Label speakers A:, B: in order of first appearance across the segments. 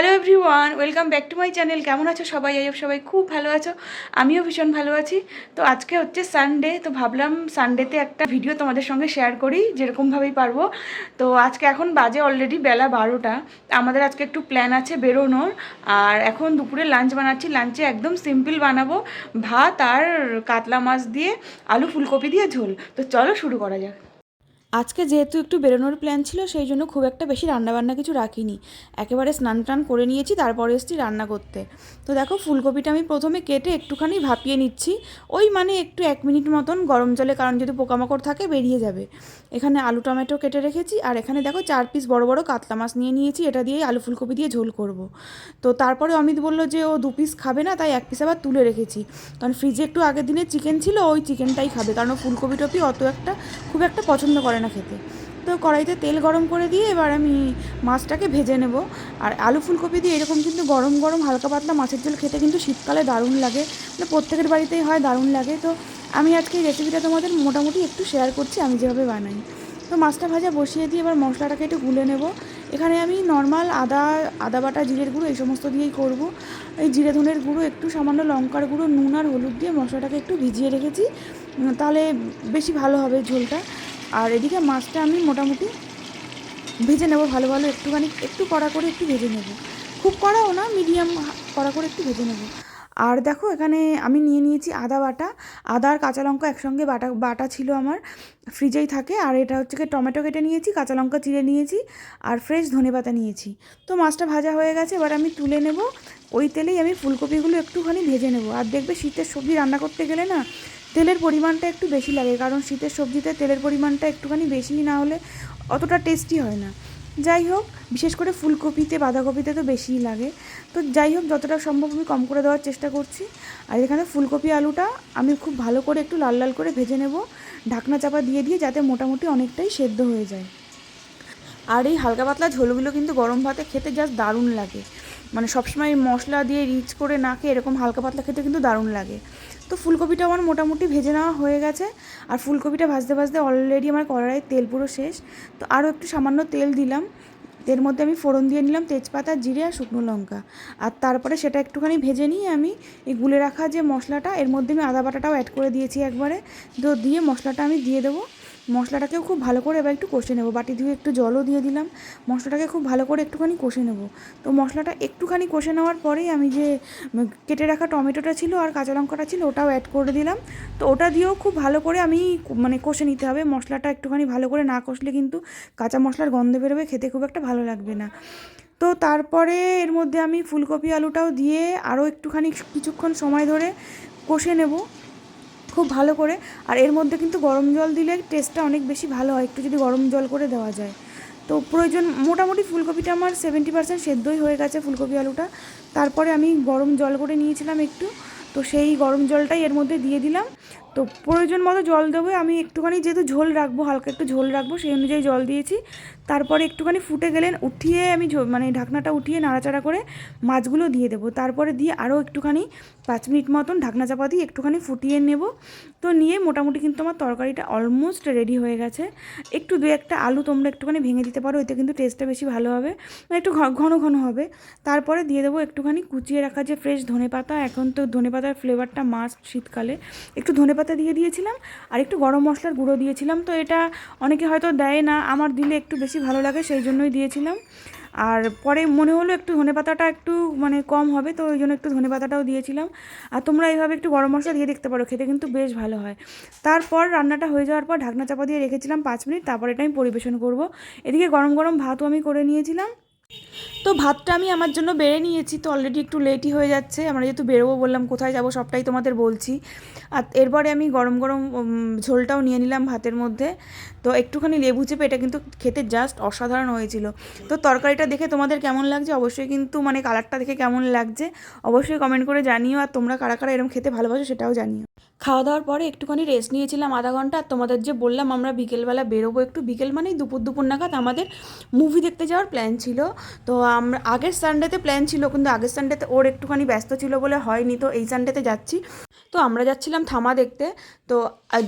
A: Hello everyone, welcome back to my channel. কেমন আছো সবাই? আই সবাই খুব ভালো আছো। আমিও ভীষণ ভালো আছি। তো আজকে হচ্ছে সানডে তো ভাবলাম সানডেতে একটা ভিডিও তোমাদের সঙ্গে শেয়ার করি যেরকমভাবেই পারব। তো আজকে এখন বাজে অলরেডি বেলা বারোটা। আমাদের আজকে একটু প্ল্যান আছে বেরোনোর। আর এখন দুপুরে লাঞ্চ বানাচ্ছি। লাঞ্চে একদম সিম্পল বানাবো। ভাত আর কাতলা মাছ দিয়ে আলু ফুলকপি দিয়ে ঝোল। তো চলো শুরু করা যাক। আজকে যেহেতু একটু বেরোনোর প্ল্যান ছিল, সেই জন্য খুব একটা বেশি রান্নাবান্না কিছু রাখিনি। একেবারে স্নান টান করে নিয়েছি, তারপরে এসেছি রান্না করতে। তো দেখো, ফুলকপিটা আমি প্রথমে কেটে একটুখানি ভাপিয়ে নিচ্ছি। ওই মানে একটু এক মিনিট মতন গরম জলে, কারণ যদি পোকামাকড় থাকে, বেরিয়ে যাবে। এখানে আলু টমেটো কেটে রেখেছি, আর এখানে দেখো, চার পিস বড় বড় কাতলা মাছ নিয়ে নিয়েছি, এটা দিয়ে আলু ফুলকপি দিয়ে ঝোল করব। তো তারপরে অমিত বলল যে, ও দু পিস খাবে না, তাই এক পিস আবার তুলে রেখেছি। কারণ ফ্রিজে একটু আগের দিনে চিকেন ছিল, ওই চিকেনটাই খাবে, কারণ ফুলকপি টপি অত একটা, খুব একটা পছন্দ করে না খেতে। তো কড়াইতে তেল গরম করে দিয়ে এবার আমি মাছটাকে ভেজে নেব। আর আলু ফুলকপি দিয়ে এরকম কিন্তু গরম গরম হালকা পাতলা মাছের ঝোল খেতে কিন্তু শীতকালে দারুণ লাগে। মানে প্রত্যেকের বাড়িতেই হয়, দারুণ লাগে। তো আমি আজকে এই রেসিপিটা তোমাদের মোটামুটি একটু শেয়ার করছি, আমি যেভাবে বানাই। তো মাছটা ভাজা বসিয়ে দিয়ে এবার মশলাটাকে একটু গুলে নেব। এখানে আমি নর্মাল আদা আদা বাটা, জিরের গুঁড়ো এই সমস্ত দিয়েই করব। এই জিরে ধনের গুঁড়ো, একটু সামান্য লঙ্কার গুঁড়ো, নুন আর হলুদ দিয়ে মশলাটাকে একটু ভিজিয়ে রেখেছি। তাহলে বেশি ভালো হবে ঝোলটা। আর এদিকে মাছটা আমি মোটামুটি ভেজে নেব ভালো ভালো একটুখানি, একটু কড়া করে একটু ভেজে নেব। খুব কড়াও না, মিডিয়াম কড়া করে একটু ভেজে নেব। আর দেখো এখানে আমি নিয়ে নিয়েছি আদা বাটা। আদা আর কাঁচা লঙ্কা একসঙ্গে বাটা বাটা ছিল আমার, ফ্রিজেই থাকে। আর এটা হচ্ছে টমেটো কেটে নিয়েছি, কাঁচা লঙ্কা চিড়ে নিয়েছি, আর ফ্রেশ ধনেপাতা নিয়েছি। তো মাছটা ভাজা হয়ে গেছে, এবার আমি তুলে নেব। ওই তেলেই আমি ফুলকপিগুলো একটুখানি ভেজে নেব। আর দেখবে শীতের সবজি রান্না করতে গেলে না তেলের পরিমাণটা একটু বেশি লাগে, কারণ শীতের সবজিতে তেলের পরিমাণটা একটুখানি বেশি না হলে অতটা টেস্টি হয় না। যাই হোক, বিশেষ করে ফুলকপিতে, বাঁধাকপিতে তো বেশিই লাগে। তো যাই হোক, যতটা সম্ভব আমি কম করে দেওয়ার চেষ্টা করছি। আর এখানে ফুলকপি আলুটা আমি খুব ভালো করে একটু লাল লাল করে ভেজে নেব। ঢাকনা চাপা দিয়ে দিয়ে যাতে মোটামুটি অনেকটাই সেদ্ধ হয়ে যায়। আর এই হালকা পাতলা ঝোলগুলো কিন্তু গরম ভাতে খেতে জাস্ট দারুণ লাগে। মানে সবসময় মশলা দিয়ে রিচ করে না খেয়ে এরকম হালকা পাতলা খেতে কিন্তু দারুণ লাগে। তো ফুলকপিটা আমার মোটামুটি ভেজে নেওয়া হয়ে গেছে। আর ফুলকপিটা ভাজতে ভাজতে অলরেডি আমার কড়াইয়ের তেল পুরো শেষ। তো আরও একটু সামান্য তেল দিলাম। এর মধ্যে আমি ফোড়ন দিয়ে নিলাম তেজপাতা, জিরে আর শুকনো লঙ্কা। আর তারপরে সেটা একটুখানি ভেজে নিয়ে আমি এই গুলে রাখা যে মশলাটা, এর মধ্যে আমি আদা বাটাটাও অ্যাড করে দিয়েছি একবারে। তো দিয়ে মশলাটা আমি দিয়ে দেবো। মশলাটাকেও খুব ভালো করে এবার একটু কষে নেব। বাটি ধুয়ে একটু জলও দিয়ে দিলাম। মশলাটাকে খুব ভালো করে একটুখানি কষে নেব। তো মশলাটা একটুখানি কষে নেওয়ার পরেই আমি যে কেটে রাখা টমেটোটা ছিল আর কাঁচা লঙ্কাটা ছিল, ওটাও অ্যাড করে দিলাম। তো ওটা দিয়েও খুব ভালো করে আমি মানে কষে নিতে হবে। মশলাটা একটুখানি ভালো করে না কষলে কিন্তু কাঁচা মশলার গন্ধ বেরোবে, খেতে খুব একটা ভালো লাগবে না। তো তারপরে এর মধ্যে আমি ফুলকপি আলুটাও দিয়ে আরও একটুখানি কিছুক্ষণ সময় ধরে কষে নেব। খুব ভালো করে। আর এর মধ্যে কিন্তু গরম জল দিলে টেস্টটা অনেক বেশি ভালো হয়, একটু যদি গরম জল করে দেওয়া যায়। তো প্রয়োজন, মোটামুটি ফুলকপিটা আমার সেভেন্টি পার্সেন্ট সেদ্ধই হয়ে গেছে ফুলকপি আলুটা। তারপরে আমি গরম জল করে নিয়েছিলাম একটু, তো সেই গরম জলটাই এর মধ্যে দিয়ে দিলাম। তো প্রয়োজন মতো জল দেবো। আমি একটুখানি যেহেতু ঝোল রাখব, হালকা একটু ঝোল রাখব, সেই অনুযায়ী জল দিয়েছি। তারপরে একটুখানি ফুটে গেলেন, উঠিয়ে আমি মানে ঢাকনাটা উঠিয়ে নাড়াচাড়া করে মাছগুলো দিয়ে দেবো। তারপরে দিয়ে আরও একটুখানি পাঁচ মিনিট মতন ঢাকনা চাপা দিয়ে একটুখানি ফুটিয়ে নেব। তো নিয়ে মোটামুটি কিন্তু আমার তরকারিটা অলমোস্ট রেডি হয়ে গেছে। একটু দু একটা আলু তোমরা একটুখানি ভেঙে দিতে পারো, এতে কিন্তু টেস্টটা বেশি ভালো হবে। মানে একটু ঘন ঘন হবে। তারপরে দিয়ে দেবো একটুখানি কুচিয়ে রাখা যে ফ্রেশ ধনেপাতা, এখন তো ধনেপাতার ফ্লেভারটা মাস্ট শীতকালে। একটু ধনেপাতা দিয়ে দিয়েছিলাম আর একটু গরম মশলার গুঁড়ো দিয়েছিলাম। তো এটা অনেকে হয়তো দেয় না, আমার দিলে একটু বেশি ভালো লাগে, সেই জন্যই দিয়েছিলাম। আর পরে মনে হলো একটু ধনেপাতাটা একটু মানে কম হবে, তো ওই জন্য একটু ধনেপাতাটাও দিয়েছিলাম। আর তোমরা এইভাবে একটু গরম মশলা দিয়ে দেখতে পারো, খেতে কিন্তু বেশ ভালো হয়। তারপর রান্নাটা হয়ে যাওয়ার পর ঢাকনা চাপা দিয়ে রেখেছিলাম পাঁচ মিনিট, তারপর এটা আমি পরিবেশন করব। এদিকে গরম গরম ভাতও আমি করে নিয়েছিলাম। তো ভাতটা আমি আমার জন্য বেড়ে নিয়েছি, তো অলরেডি একটু লেটই হয়ে যাচ্ছে। আমরা যেহেতু বেরোবো বললাম, কোথায় যাব সবটাই তোমাদের বলছি। আর এরপরে আমি গরম গরম ঝোলটাও নিয়ে নিলাম ভাতের মধ্যে। তো একটুখানি লেবু চেপে, এটা কিন্তু খেতে জাস্ট অসাধারণ হয়েছিল। তো তরকারিটা দেখে তোমাদের কেমন লাগছে? অবশ্যই কিন্তু মানে কালারটা দেখে কেমন লাগছে? অবশ্যই কমেন্ট করে জানিও, আর তোমরা কারা কারা এরকম খেতে ভালোবাসো সেটাও জানিও। খাওয়া দাওয়ার পরে একটুখানি রেস্ট নিয়েছিলাম আধা ঘণ্টা। আর তোমাদের যে বললাম, আমরা বিকেলবেলা বেরোবো একটু। বিকেল মানেই দুপুর দুপুর নাগাদ আমাদের মুভি দেখতে যাওয়ার প্ল্যান ছিল। তো আমরা, আগের সানডেতে প্ল্যান ছিল, কিন্তু আগের সানডেতে ওর একটুখানি ব্যস্ত ছিল বলে হয়নি, তো এই সানডেতে যাচ্ছি। তো আমরা যাচ্ছিলাম থামা দেখতে। তো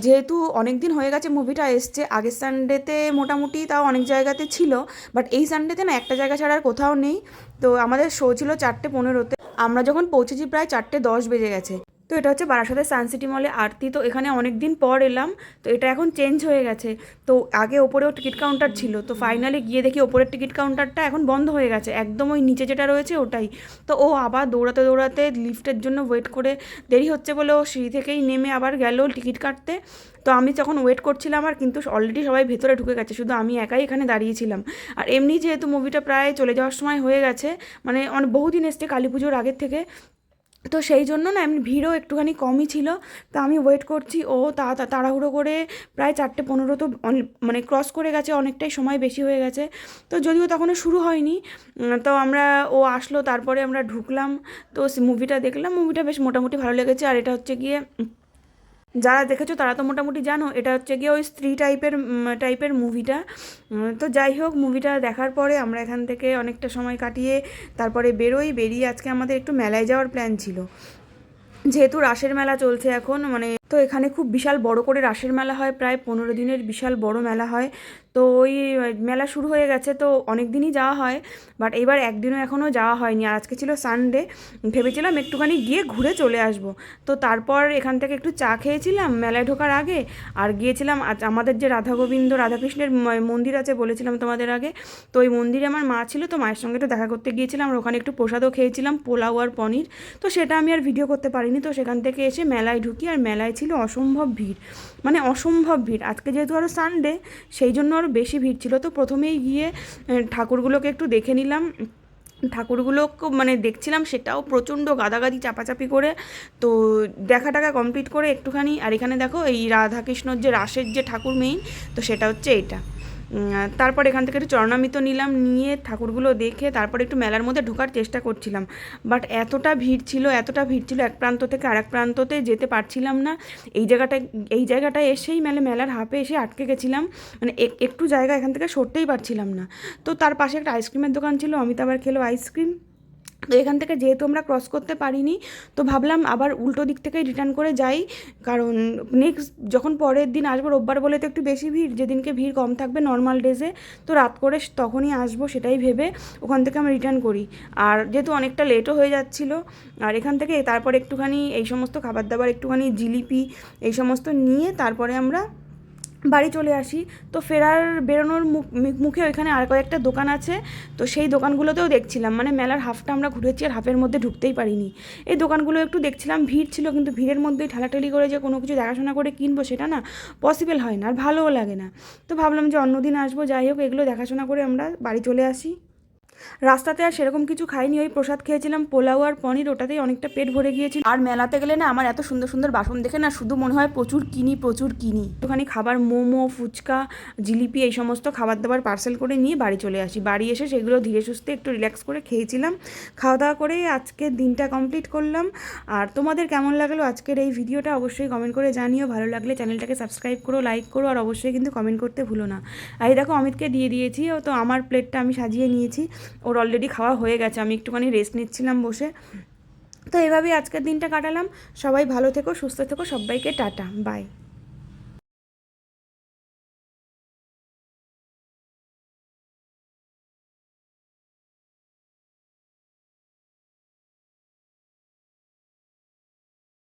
A: যেহেতু অনেক দিন হয়ে গেছে মুভিটা এসছে, আগের সানডেতে মোটামুটি তাও অনেক জায়গাতে ছিল বাট এই সানডেতে না একটা জায়গা ছাড়া আর কোথাও নেই। তো আমাদের শো ছিল চারটে পনেরোতে। আমরা যখন পৌঁছেছি প্রায় চারটে দশ বেজে গেছে। তো এটা হচ্ছে বারাসাতের সানসিটি মলে আরতি। তো এখানে অনেক দিন পর এলাম, তো এটা এখন চেঞ্জ হয়ে গেছে। তো আগে ওপরেও টিকিট কাউন্টার ছিল, তো ফাইনালি গিয়ে দেখি ওপরের টিকিট কাউন্টারটা এখন বন্ধ হয়ে গেছে। একদম ওই নিচে যেটা রয়েছে ওটাই। তো ও আবার দৌড়াতে দৌড়াতে লিফটের জন্য ওয়েট করে দেরি হচ্ছে বলে ও সিঁড়ি থেকেই নেমে আবার গেল টিকিট কাটতে। তো আমি যখন ওয়েট করছিলাম আর কিন্তু অলরেডি সবাই ভেতরে ঢুকে গেছে, শুধু আমি একাই এখানে দাঁড়িয়েছিলাম আর এমনি যেহেতু মুভিটা প্রায় চলে যাওয়ার সময় হয়ে গেছে মানে অনেক বহুদিন এসছে কালী পুজোর আগের থেকে তো সেই জন্য না, এমনি ভিড়ও একটুখানি কমই ছিল। তা আমি ওয়েট করছি, ও তা তাড়াহুড়ো করে প্রায় চারটে পনেরো তো মানে ক্রস করে গেছে, অনেকটাই সময় বেশি হয়ে গেছে। তো যদিও তখনও শুরু হয়নি তো আমরা, ও আসলো, তারপরে আমরা ঢুকলাম। তো মুভিটা দেখলাম মুভিটা বেশ মোটামুটি ভালো লেগেছে। আর এটা হচ্ছে গিয়ে যারা দেখেছ তারা তো মোটামুটি জানো, এটা হচ্ছে গিয়ে ওই স্ত্রী টাইপের টাইপের মুভিটা তো যাই হোক মুভিটা দেখার পরে আমরা এখান থেকে অনেকটা সময় কাটিয়ে তারপরে বেরোই, বেরিয়ে আজকে আমাদের একটু মেলায় যাওয়ার প্ল্যান ছিল। যেহেতু রাসের মেলা চলছে এখন মানে তো এখানে খুব বিশাল বড় করে রাসের মেলা হয়, প্রায় পনেরো দিনের বিশাল বড় মেলা হয়। তো ওই মেলা শুরু হয়ে গেছে, তো অনেক দিনই যাওয়া হয় বাট এবার একদিনও এখনও যাওয়া হয়নি। আর আজকে ছিল সানডে ভেবেছিলাম একটুখানি গিয়ে ঘুরে চলে আসব। তো তারপর এখান থেকে একটু চা খেয়েছিলাম মেলায় ঢোকার আগে, আর গিয়েছিলাম আমাদের যে রাধা গোবিন্দ রাধাকৃষ্ণের মন্দির আছে বলেছিলাম তোমাদের আগে, তো ওই মন্দিরে আমার মা ছিল, তো মায়ের সঙ্গে একটু দেখা করতে গিয়েছিলাম, আর ওখানে একটু প্রসাদও খেয়েছিলাম, পোলাও আর পনির। তো সেটা আমি আর ভিডিও করতে পারিনি, তো সেখান থেকে এসে মেলায় ঢুকি, আর মেলায় ছিল অসম্ভব ভিড়। মানে অসম্ভব ভিড়। আজকে যেহেতু আরও সানডে সেই জন্য আরও বেশি ভিড় ছিল। তো প্রথমেই গিয়ে ঠাকুরগুলোকে একটু দেখে নিলাম। ঠাকুরগুলো মানে দেখছিলাম, সেটাও প্রচণ্ড গাদাগাদি, চাপাচাপি করে। তো দেখা টাকা কমপ্লিট করে একটুখানি। আর এখানে দেখো, এই রাধাকৃষ্ণর যে রাসের যে ঠাকুর মেইন তো সেটা হচ্ছে এটা। তারপর এখান থেকে একটু চরণামিত নিলাম, নিয়ে ঠাকুরগুলো দেখে তারপর একটু মেলার মধ্যে ঢোকার চেষ্টা করছিলাম। বাট এতটা ভিড় ছিল, এতটা ভিড় ছিল, এক প্রান্ত থেকে আরেক প্রান্ততে যেতে পারছিলাম না। এই জায়গাটায় এই জায়গাটায় এসেই মেলে, মেলার হাফে এসে আটকে গেছিলাম। মানে এক- একটু জায়গা এখান থেকে সরতেই পারছিলাম না। তো তার পাশে একটা আইসক্রিমের দোকান ছিল অমিতাবার খেলো আইসক্রিম তো এখান থেকে যেহেতু আমরা ক্রস করতে পারিনি, তো ভাবলাম আবার উল্টো দিক থেকেই রিটার্ন করে যাই। কারণ নেক্সট যখন পরের দিন আসব, রোববার বলে তো একটু বেশি ভিড়, যেদিনকে ভিড় কম থাকবে নর্মাল ডেজে তো রাত করে তখনই আসব সেটাই ভেবে ওখান থেকে আমরা রিটার্ন করি। আর যেহেতু অনেকটা লেটও হয়ে যাচ্ছিল, আর এখান থেকে তারপর একটুখানি এই সমস্ত খাবার দাবার একটুখানি জিলিপি, এই সমস্ত নিয়ে তারপরে আমরা বাড়ি চলে আসি। তো ফেরার বেরোনোর মুখ ওইখানে আর কয়েকটা দোকান আছে। তো সেই দোকানগুলোতেও দেখছিলাম। মানে মেলার হাফটা আমরা ঘুরেছি আর হাফের মধ্যে ঢুকতেই পারিনি। এই দোকানগুলো একটু দেখছিলাম, ভিড় ছিল কিন্তু ভিড়ের মধ্যেই ঠেলাঠেলি করে যে কোনো কিছু দেখাশোনা করে কিনবো সেটা না পসিবল হয় না, আর ভালোও লাগে না। তো ভাবলাম যে অন্যদিন আসব, যাই হোক, এগুলো দেখাশোনা করে আমরা বাড়ি চলে আসি। রাস্তাতে আর সেরকম কিছু খাইনি। ওই প্রসাদ খেয়েছিলাম, পোলাও আর পনির, ওটাতেই অনেকটা পেট ভরে গিয়েছিল। আর মেলাতে গেলে না আমার এত সুন্দর সুন্দর বাসন দেখে না শুধু মনে হয় প্রচুর কিনি প্রচুর কিনি। একটুখানি খাবার, মোমো, ফুচকা, জিলিপি, এই সমস্ত খাবার দাবার পার্সেল করে নিয়ে বাড়ি চলে আসি। বাড়ি এসে সেগুলো ধীরে সুস্থে একটু রিল্যাক্স করে খেয়েছিলাম। খাওয়া দাওয়া করে আজকে দিনটা কমপ্লিট করলাম। আর তোমাদের কেমন লাগল আজকের এই ভিডিওটা অবশ্যই কমেন্ট করে জানিও। ভালো লাগলে চ্যানেলটাকে সাবস্ক্রাইব করো লাইক করো, আর অবশ্যই কিন্তু কমেন্ট করতে ভুলো না। আর দেখো অমিতকে দিয়ে দিয়েছি, ও তো আমার প্লেটটা আমি সাজিয়ে নিয়েছি। ওর অলরেডি খাওয়া হয়ে গেছে, আমি একটুখানি রেস্ট নিচ্ছিলাম বসে। তো এভাবেই আজকের দিনটা কাটালাম। সবাই ভালো থেকো, সুস্থ থেকো, সবাইকে টাটা বাই